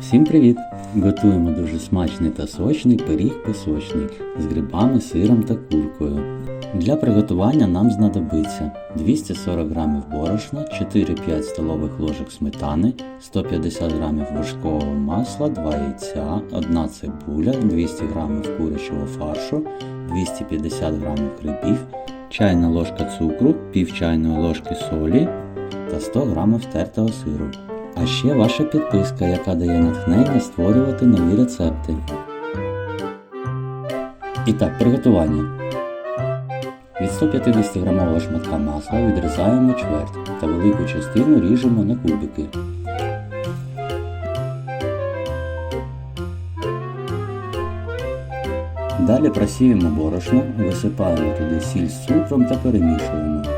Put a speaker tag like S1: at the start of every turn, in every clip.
S1: Всім привіт! Готуємо дуже смачний та сочний пиріг пісочний з грибами, сиром та куркою. Для приготування нам знадобиться 240 г борошна, 4-5 столових ложок сметани, 150 г вершкового масла, 2 яйця, 1 цибуля, 200 г курячого фаршу, 250 г грибів, чайна ложка цукру, пів чайної ложки солі та 100 г тертого сиру. А ще ваша підписка, яка дає натхнення створювати нові рецепти. І так, приготування. Від 150 грамового шматка масла відрізаємо чверть та велику частину ріжемо на кубики. Далі просіємо борошно, висипаємо туди сіль з цукром та перемішуємо.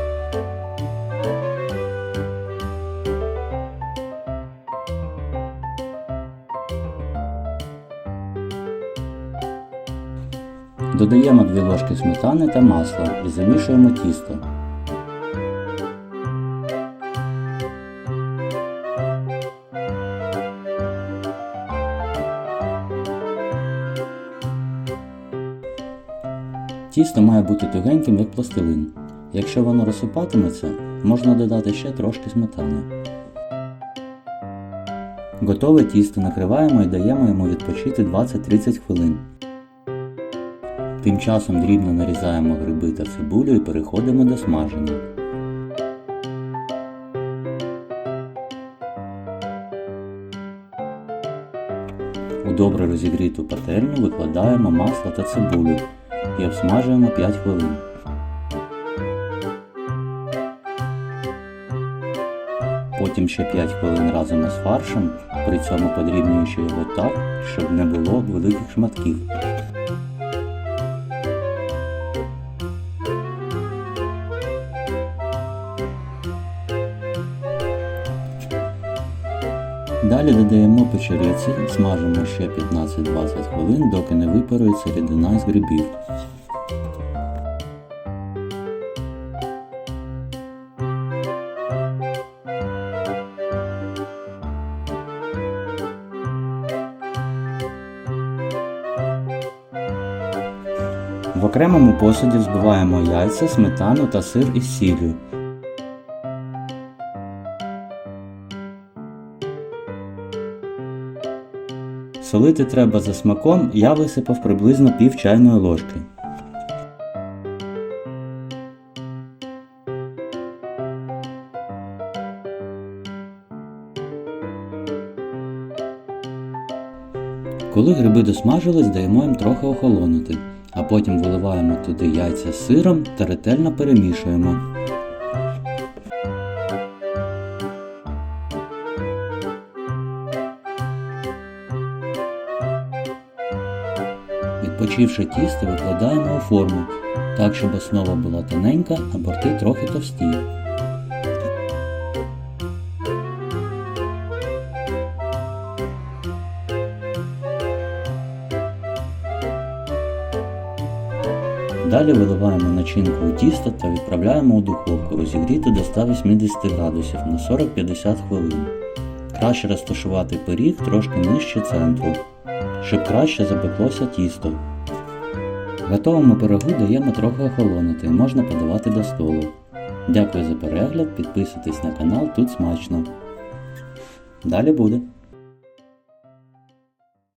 S1: Додаємо 2 ложки сметани та масла і замішуємо тісто. Тісто має бути тугеньким, як пластилин. Якщо воно розсипатиметься, можна додати ще трошки сметани. Готове тісто накриваємо і даємо йому відпочити 20-30 хвилин. Тим часом дрібно нарізаємо гриби та цибулю і переходимо до смаження. У добре розігріту пательню викладаємо масло та цибулю і обсмажуємо 5 хвилин. Потім ще 5 хвилин разом із фаршем, при цьому подрібнюючи його так, щоб не було великих шматків. Далі додаємо печериці, смажимо ще 15-20 хвилин, доки не випарується рідина з грибів. В окремому посуді збиваємо яйця, сметану та сир із сіллю. Солити треба за смаком, я висипав приблизно пів чайної ложки. Коли гриби досмажились, даємо їм трохи охолонути, а потім виливаємо туди яйця з сиром та ретельно перемішуємо. Відпочивши тісто, викладаємо у форму, так щоб основа була тоненька, а борти трохи товсті. Далі виливаємо начинку у тісто та відправляємо у духовку розігріти до 180 градусів на 40-50 хвилин. Краще розташувати пиріг трошки нижче центру, щоб краще запеклося тісто. Готовому пирогу даємо трохи охолонути можна подавати до столу. Дякую за перегляд, підписуйтесь на канал, тут смачно. Далі буде.